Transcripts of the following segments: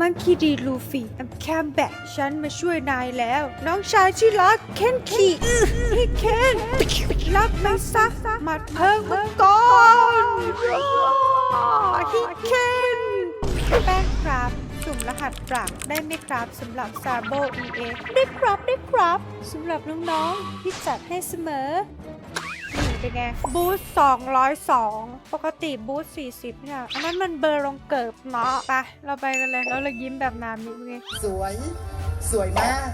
มังคีดีลูฟี่แอมแคมแบกฉันมาช่วยนายแล้ว น้องชายที่รักเคนคีพี่เคนรับไปซะหมัดเพิ่งมังกรพี่เคนแป้งครับสุ่มรหัสปรับได้ไหมครับสำหรับซาโบ EA ได้ครับได้ครับสำหรับน้องๆที่จัดให้เสมอ เป็นไง บูธ202ปกติบูธ40เนี่ยอันนั้นมันเบอร์ลงเกิบเนาะไปเราไปกันเลยแล้วเรายิ้มแบบนามิเป็นไงสวย สวยมาก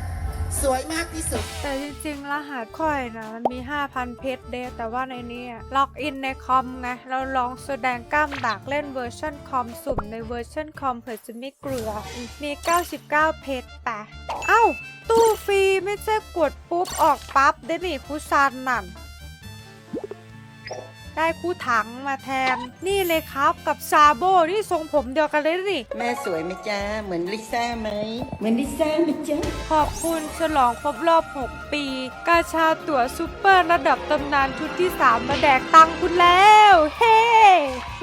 สวยมากที่สุด แต่จริงๆ รหัสค่อยนะมันมี 5,000 เพชรเดแต่ว่าในนี้อะล็อกอินในคอมไง เราลองแสดงกล้ามดักเล่นเวอร์ชันคอมสุ่มในเวอร์ชันคอมเผื่อจะไม่เกลือมี 99 เพชรไปเอ้า ตู้ฟรีไม่ใช่กดปุ๊บออกปั๊บได้นี่คุซันนั่น ได้คู่ถังมาแทน นี่เลยครับกับซาโบนี่ทรงผมเดียวกันเลยนี่แม่สวยไหมจ๊ะ เหมือนลิซ่าไหม เหมือนลิซ่าไหมจ๊ะ ขอบคุณฉลองครบรอบ 6 ปี กาชาตั๋วซูเปอร์ระดับตำนานชุดที่ 3 มาแดกตังค์คุณแล้ว เฮ้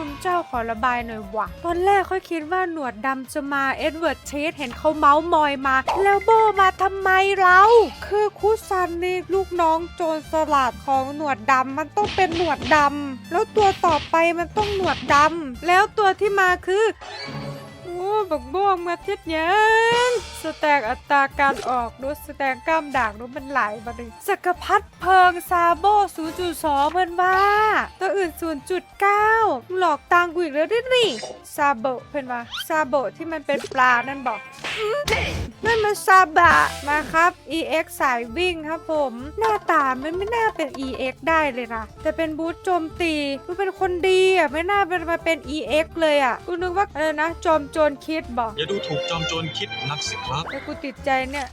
คุณเจ้าขอระบายหน่อยวะตอนแรกค่อยคิดว่าหนวดดำจะมาเอ็ดเวิร์ดเชสเห็นเขาเมาส์มอยมา แล้วโบมาทำไมเรา คือคุซันนี่ลูกน้องโจรสลัดของหนวดดำมันต้องเป็นหนวดดำแล้วตัวต่อไปมันต้องหนวดดำแล้วตัวที่มาคือ บักบ้วงมาทิศยังสแตกอัตราการออกดูสแตกกล้ามด่างดูมันไหลมาดึงสกพัดเพิงซาโบ 0.2เพิ่นว่า ตัวอื่น 0.9 หลอกตังกูอีกแล้วดินี่ซาโบเพิ่นว่าซาโบที่มันเป็นปลานั่นบอกนั่นมันซาบะมาครับ EX สายวิ่งครับผม หน้าตามันไม่น่าเป็น EX ได้เลยนะแต่เป็นบูธโจมตีกูเป็นคนดีอะไม่น่าเป็นมาเป็น EX เลยอะกูนึกว่าอะไรนะจอมโจรคิดบอกอย่าดูถูกจอมโจรคิดนักสิครับ แต่กูติดใจเนี่ย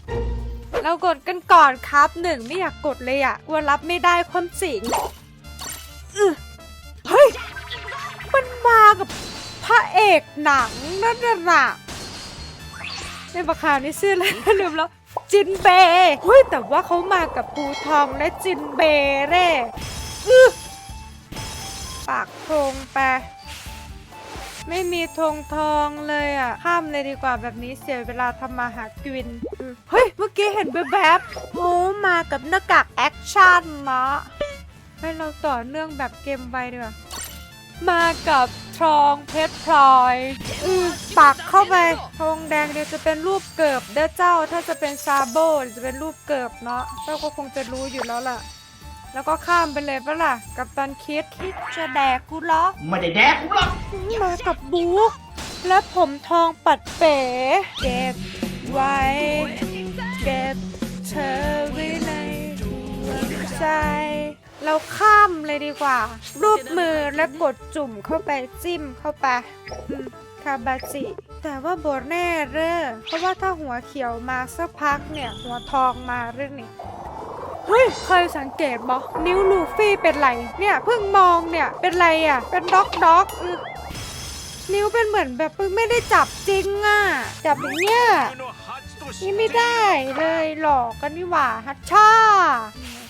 เรากดกันก่อนครับหนึ่งไม่อยากกดเลยอะกลัวรับไม่ได้ความจริงอื้อเฮ้ย มันมากับพระเอกหนังนั่นน่ะในบักข่าวนี่ชื่ออะไรลืมแล้วจินเบย์เฮ้ยแต่ว่าเขามากับปูทองและจินเบย์เร่อื้อปากโพงไป ไม่มีธงทองเลยอะ ข้ามเลยดีกว่าแบบนี้เสียเวลาทำมาหากินอืมเฮ้ย เมื่อกี้เห็นแบบแบบๆโอ้มากับหน้ากากแอคชั่นเนาะให้เราต่อเนื่องแบบเกมไปดีกว่ามากับทองเพชรพลอยอือปักเข้าไปทองแดงเดี๋ยวจะเป็นรูปเกิบเด้อเจ้า ถ้าจะเป็นซาโบเดี๋ยวจะเป็นรูปเกิบเนาะเจ้าก็คงจะรู้อยู่แล้วล่ะ แล้วก็ข้ามไปเลยปะล่ะ กับตันคิดคิดจะแดกกูเหรอไม่ได้แดกกูหรอกมากับบุ๊กและผมทองปัดเป๋ เก็บไว้ เก็บเธอไว้ในดวงใจ เราข้ามเลยดีกว่า รูปมือและกดจุ่มเข้าไปจิ้มเข้าไปอืมคาบาจิ แต่ว่าบทแน่เร่อเพราะว่าถ้าหัวเขียวมาสักพักเนี่ย หัวทองมาเรื่องนี้ เฮ้ยเคยสังเกตบอกนิ้วลูฟี่เป็นไร เนี่ยเพิ่งมองเนี่ยเป็นไรอะ เป็นด็อกด็อกนิ้วเป็นเหมือนแบบเพิ่งไม่ได้จับจริงอะ จับอย่างเนี้ยนี่ไม่ได้เลยหลอกกันนี่หว่าฮัชช่า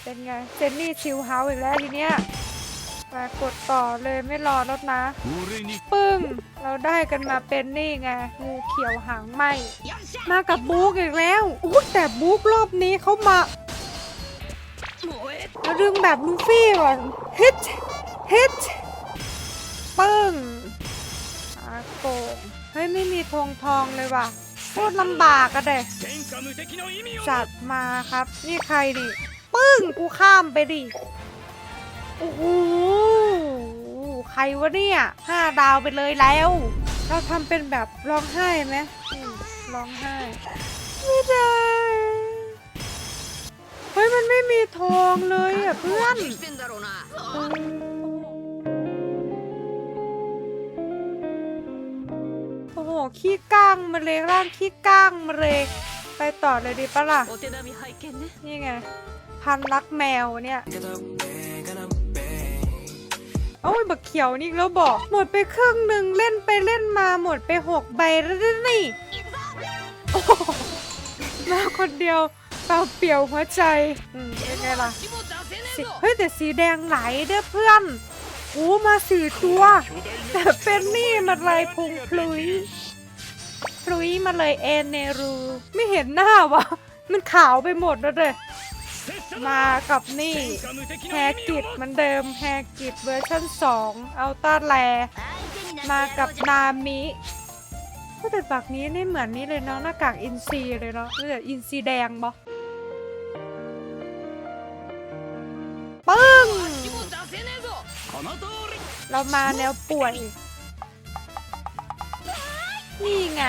เป็นไงเจนนี่ชิลเฮาอีกแล้วทีเนี้ยมากดต่อเลยไม่รอแล้วนะ ปึ้ง เราได้กันมาเป็นนี่ไง งูเขียวหางไหมมากับบุ๊กอีกแล้วอู้แต่บุ๊กรอบนี้เขามา ดึงแบบลูฟี่ก่อนฮิตฮิตปึ้งอาโกงเฮ้ยไม่มีธงทองเลยว่ะโคตรลำบากอะเด็จัดมาครับ นี่ใครดิปึ้งกูข้ามไปดิโอ้โหใครวะเนี่ยห้าดาวไปเลยแล้ว เราทำเป็นแบบร้องไห้ไหมร้องไห้ ไม่ได้ มันไม่มีทองเลยอะเพื่อน โอ้โห ขี้ก้างมาเลยร่างขี้ก้างมาเลย ไปต่อเลยดีปะล่ะ นี่ไง พันรักแมวเนี่ยโอ้ยบักเขียวนี่อีกแล้วบอก หมดไปครึ่งหนึ่งเล่นไปเล่นมาหมดไปหกใบแล้วด้วยนี่โอ้โหมาคนเดียว เปล่าเปลี่ยวหัวใจ อืมเป็นไงล่ะสีเฮ้ยแต่สีแดงไหลเด้อเพื่อนโอ้มาสี่ตัว แต่เป็นนี่มันลายพุงพลุยพลุยมาเลยเอเนรู ไม่เห็นหน้าวะ มันขาวไปหมดแล้วเลยมากับนี่แฮกิตเหมันเดิมแฮกิตเวอร์ชัน2อัลต้าแล มากับนามิก็แต่ปากนี้นี่เหมือนนี่เลยเนาะหน้ากากอินซีเลยเนาะนี่แต่อินซีแดงบอ เรามาแนวป่วย นี่ไง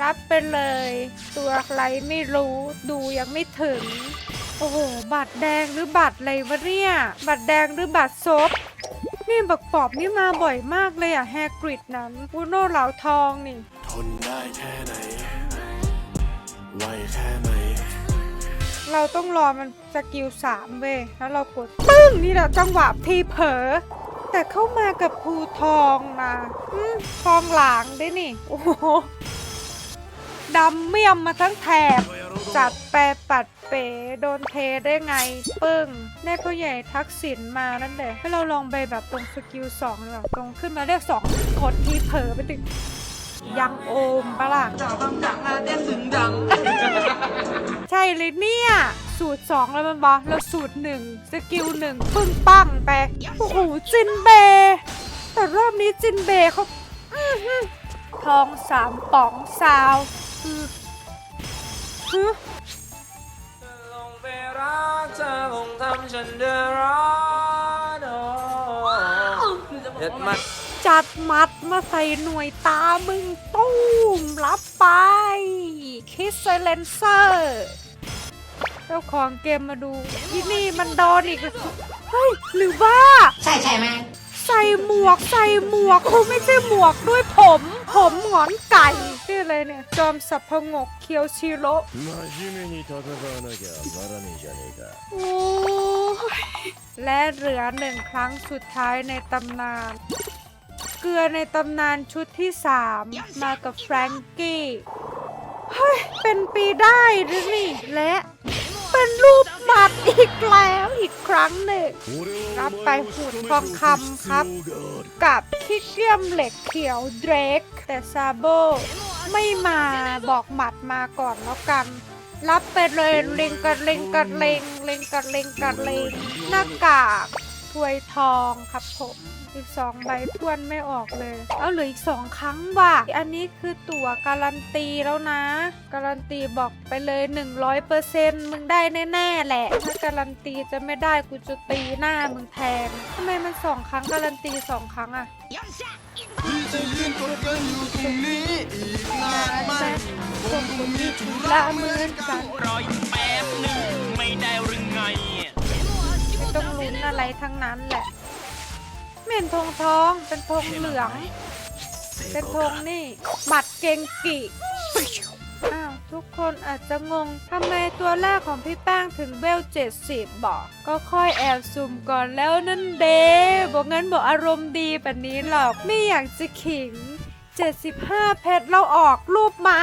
รับไปเลย ตัวอะไรไม่รู้ดูยังไม่ถึง โอ้โห บัตรแดงหรือบัตรอะไรวะเนี่ย บัตรแดงหรือบัตรซบนี่บักปอบนี่มาบ่อยมากเลยอะแฮกริดนั้นอูโน่เหลาทองนี่ ทนได้แค่ไหนไหวแค่ไหน เราต้องรอมันสกิลสามเว้ยแล้วเรากดปึ้งนี่แหละจังหวะทีเผลอแต่เข้ามากับภูทองนะทองหลางด้วยนี่ โอ้โหดำเมี่ยมมาทั้งแถบ จัดแปรปัดเป๋โดนเทได้ไง ปึ้งได้ผู้ใหญ่ทักษิณมานั่นแหละให้เราลองไปแบบตรงสกิลสองเลยตรงขึ้นมาเลขสองกดทีเผลอไปถึง ยังโอมปะล่ะใช่เลยเนี่ย สูตรสองแล้วมันบอเราสูตรหนึ่งสกิลหนึ่งปึ้งปั้งไปโอ้โหจินเบย์แต่รอบนี้จินเบย์เขาอื้อหือทองสามป๋องซาวคือคือลงไปรักเธอคงทำฉันเดือดร้อนโอ้เด็ดมัน จัดมัดมาใส่หน่วยตามึงตู้มรับไป คิสเซเลนเซอร์เจ้าของเกมมาดูที่นี่มันโดนอีกเฮ้ยหรือว่า ใช่ใช่ไหมใส่หมวกใส่หมวกกูไม่ใช่หมวกด้วยผม ผมหงอนไก่ชื่ออะไรเนี่ย จอมสับพงกเคียวชิโร่โอ้และเหลือหนึ่งครั้งสุดท้ายในตำนาน เกลือในตำนานชุดที่สามมากับแฟรงกี้ เฮ้ย เป็นปีได้หรือนี่ และเป็นรูปบัตรอีกแล้วอีกครั้งหนึ่ง รับไปหูดทองคำครับ กับคิเกียมเหล็กเขียวเดรก แต่ซาโบไม่มาบอกหมัดมาก่อนแล้วกัน รับไปเลยเลิงกัดลิงกัดลิงลิงกัดลิงกัดลิงหน้ากากถวยทองครับผม อีกสองใบทวนไม่ออกเลย เอาเหลืออีกสองครั้งว่ะ อันนี้คือตั๋วการันตีแล้วนะ การันตีบอกไปเลย 100%มึงได้แน่ๆแหละ ถ้าการันตีจะไม่ได้กูจะตีหน้ามึงแทนทำไมมันสองครั้งการันตีสองครั้งอะคนคนนี้ธุระเหมือนกันรอยแป๊บหนึ่งไม่ได้หรือไงไม่ต้องลุ้นอะไรทั้งนั้นแหละ ไม่เห็นธงทอง เป็นธงเหลือง เป็นธงนี่หมัดเกงกิอ้าวทุกคนอาจจะงงทำไมตัวแรกของพี่แป้งถึงเวล70บอกก็ค่อยแอบซุ่มก่อนแล้วนั่นเดบอกงั้นบอกอารมณ์ดีแบบนี้หรอก ไม่อยากจะขิง 75 เพชรเราออกรูปมา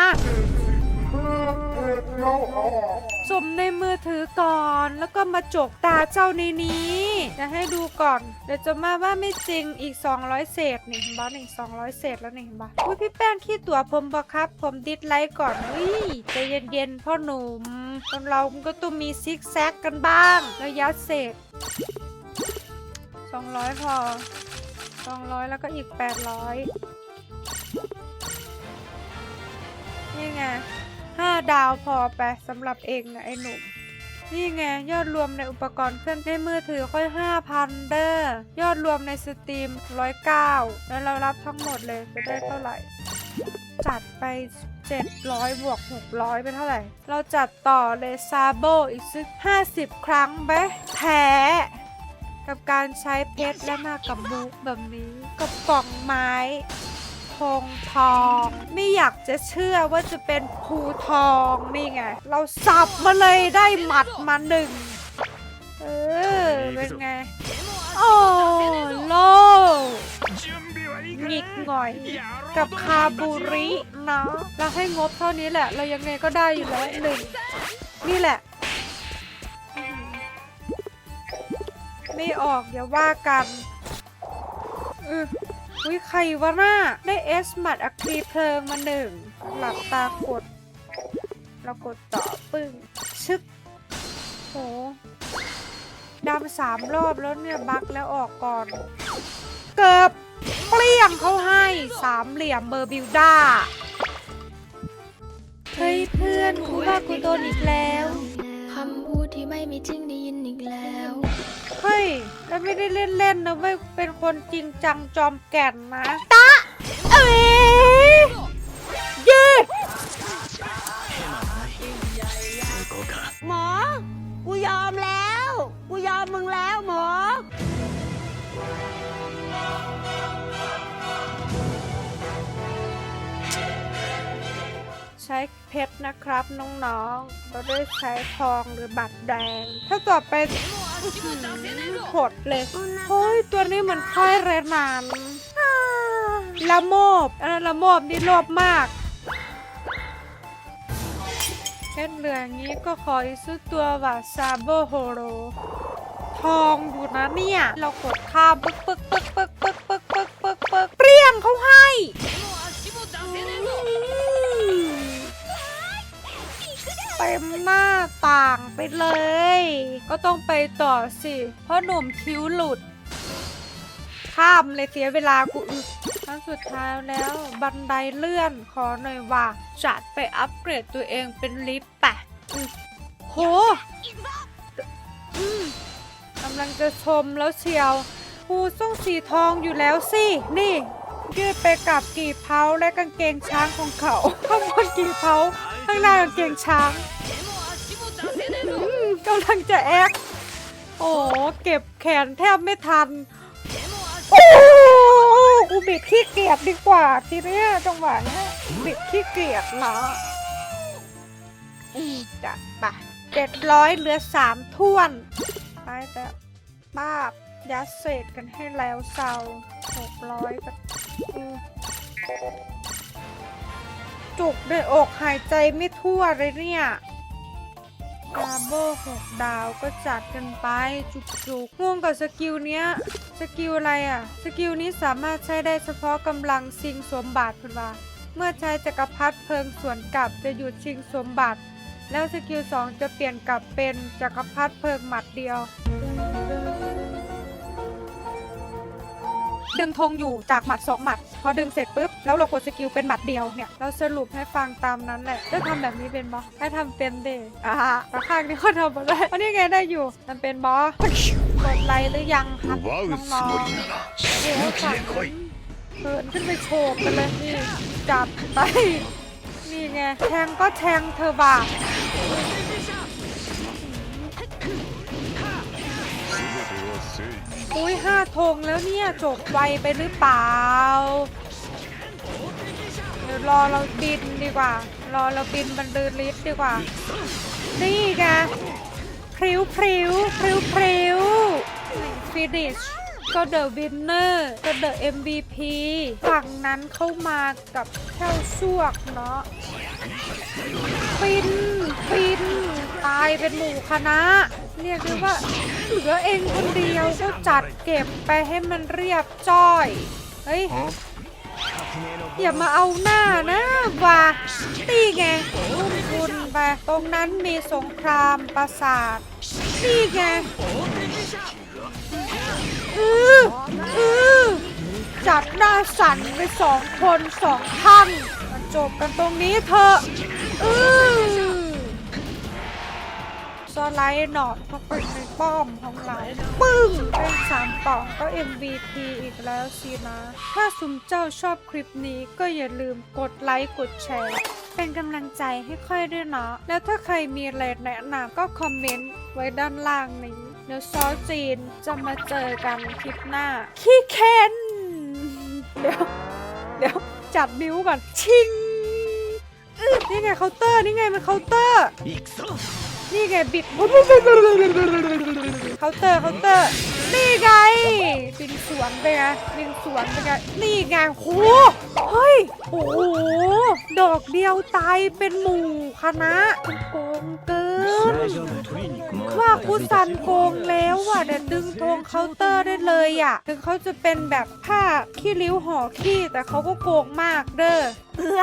สมในมือถือก่อน แล้วก็มาจกตาเจ้าในนี้จะให้ดูก่อน เดี๋ยวจะมาว่าไม่จริงอีก 200 เศษนี่เห็นบ้านี่200เศษแล้วนี่เห็นบ้าอุ้ยพี่แป้งขี้ตัวผมบอครับ ผมดิสไลค์ก่อนอุ้ยใจเย็นๆพ่อหนุ่มคนเราก็ต้องมีซิกแซกกันบ้าง ระยะเศษ 200 พอ 200 แล้วก็อีก 800นี่ไง ห้าดาวพอไปสำหรับเองนะไอ้หนุ่ม นี่ไง ยอดรวมในอุปกรณ์เครื่องในมือถือค่อย 5,000 เด้อยอดรวมในสตรีม 109 แล้วเรารับทั้งหมดเลยจะได้เท่าไหร่ จัดไป 700 บวก 600 เป็นเท่าไหร่ เราจัดต่อเลยซาโบอีกสัก50 ครั้งไปแท้กับการใช้เพชรและมากับบุ๊กแบบนี้กับกล่องไม้ ทองทอง ไม่อยากจะเชื่อว่าจะเป็นภูทองนี่ไง เราสับมาเลยได้หมัดมาหนึ่งเออ เป็นไง โอ้โลหงิกหง่อย กับคาบูรินะเราให้งบเท่านี้แหละ เรายังไงก็ได้อยู่แล้วหนึ่งนี่แหละ ไม่ออกเดี๋ยวว่ากันอือ อุ้ยใครวะน่าได้เอสหมัดอัครีเพลิงมาหนึ่ง หลับตากดแล้วกดต่อปึ้ง ชึกโหดำสามรอบแล้วเนี่ย บักแล้วออกก่อน เกือบเปลี่ยงเขาให้สามเหลี่ยมเบอร์บิวด้าเฮ้ยเพื่อนกูว่ากูโดนอีกแล้ว คำพูดที่ไม่มีจริงได้ยินอีกแล้ว เฮ้ยแล้วไม่ได้เล่นๆนะไม่เป็นคนจริงจังจอมแก่นนะตะเอ้ยยืดหมอ กูยอมแล้ว กูยอมมึงแล้วหมอ ใช้ เพชรนะครับน้องๆเราได้ใช้ทองหรือบัตรแดง ถ้าต่อไปอื้อหือโหดเลยเฮ้ยตัวนี้มันค่อยเรนานละโมบอันนั้นละโมบนี่โลภมากเพชรเหลืองนี้ก็ขออีกสักตัวว่าซาโบโฮโรทองอยู่นะเนี่ย เรากดข้ามปึ๊กปึ๊กปึ๊กปึ๊กปึ๊กปึ๊กปึ๊กปึ๊กปึ๊กเปรี้ยงเขาให้ เต็มหน้าต่างไปเลย ก็ต้องไปต่อสิ เพราะหนุ่มคิ้วหลุด ข้ามเลยเสียเวลากูอึกครั้งสุดท้ายแล้วบันไดเลื่อนขอหน่อยว่าจัดไปอัปเกรดตัวเองเป็นลิฟต์แปะโหกำลังจะชมแล้วเชียวหูต้องสีทองอยู่แล้วสิ นี่ ยืดไปกับกี่เผาและกางเกงช้างของเขาข้างบนกี่เผา ข้างหน้ากางเกงช้างกำลังจะแอคโอ้เก็บแขนแทบไม่ทัน โอ้กูบิดขี้เกียจดีกว่า ทีเนี้ยจังหวะนี้บิดขี้เกียจเนาะอืมจัดไปเจ็ดร้อยเหลือสามท่วน ไปแต่ป้าบยัดเศษกันให้แล้วเซาหกร้อยก็อืม จุกด้วยอกหายใจไม่ทั่วเลยเนี่ยดาโบหกดาวก็จัดกันไป จุกจุกง่วงกับสกิลเนี้ย สกิลอะไรอะ สกิลนี้สามารถใช้ได้เฉพาะกำลังชิงสมบัติคุณว่า เมื่อใช้จักรพรรดิเพลิงสวนกลับจะหยุดชิงสมบัติ แล้วสกิล2จะเปลี่ยนกลับเป็นจักรพรรดิเพลิงหมัดเดียวดึงธงอยู่จากหมัดสองหมัดพอดึงเสร็จปุ๊บแล้วเรากดสกิลเป็นหมัดเดียวเนี่ยเราสรุปให้ฟังตามนั้นแหละจะทำแบบนี้เป็นบอให้ทำเป็นเดอ่าแต่ข้างนี้เขาทำมาได้อันนี้ไงได้อยู่มันเป็นบอกดไลค์หรือยังครับน้องๆโอ้โหสั่งเขินขึ้นไปโฉบกันเลยนี่จับไปนี่ไงแทงก็แทงเธอบา อุ้ยห้าธงแล้วเนี่ย จบไวไปหรือเปล่า เดี๋ยวรอเราบินดีกว่า รอเราบินบรรลือฤทธิ์ดีกว่า นี่ไงพริ้วพริ้วพริ้วพริ้วฟินิชก็เดอะวินเนอร์ก็เดอะ MVP ฝั่งนั้นเข้ามากับเจ้าซวกเนาะฟินฟิน ตายเป็นหมู่คณะ เรียกได้ว่าเหลือเองคนเดียวก็จัดเก็บไปให้มันเรียบจ้อย เฮ้ย อย่ามาเอาหน้านะว่านี่ไงรุ่มคุณไปตรงนั้นมีสงครามปราสาทนี่ไงอืออือจัดหน้าสั่นไปสองคนสองท่านจบกันตรงนี้เถอะอือ สไลด์หนอดเขาไปในป้อมของเราปึ้งเป็นสามต่อก็ MVP อีกแล้วสินะ ถ้าสุมเจ้าชอบคลิปนี้ก็อย่าลืมกดไลค์กดแชร์ เป็นกำลังใจให้ค่อยด้วยเนาะแล้วถ้าใครมีอะไรแนะนำก็คอมเมนต์ไว้ด้านล่างนี้เดี๋ยวซอจีนจะมาเจอกันคลิปหน้า ขี้เค้นเดี๋ยว เดี๋ยวจัดนิ้วก่อน ชิงนี่ไงเคาน์เตอร์ นี่ไงมันเคาน์เตอร์ นี่ไงบิดเคาน์เตอร์เคาน์เตอร์ นี่ไงบินสวนไปไงบินสวนไปไงนี่ไงโหเฮ้ยโอ้โหดอกเดียวตายเป็นหมู่คณะมันโกงเกินว่ากูสันโกงแล้วอะเดี๋ยวดึงธงเคาน์เตอร์ได้เลยอะถึงเขาจะเป็นแบบผ้าขี้ริ้วห่อขี้แต่เขาก็โกงมากเด้อเพื่อ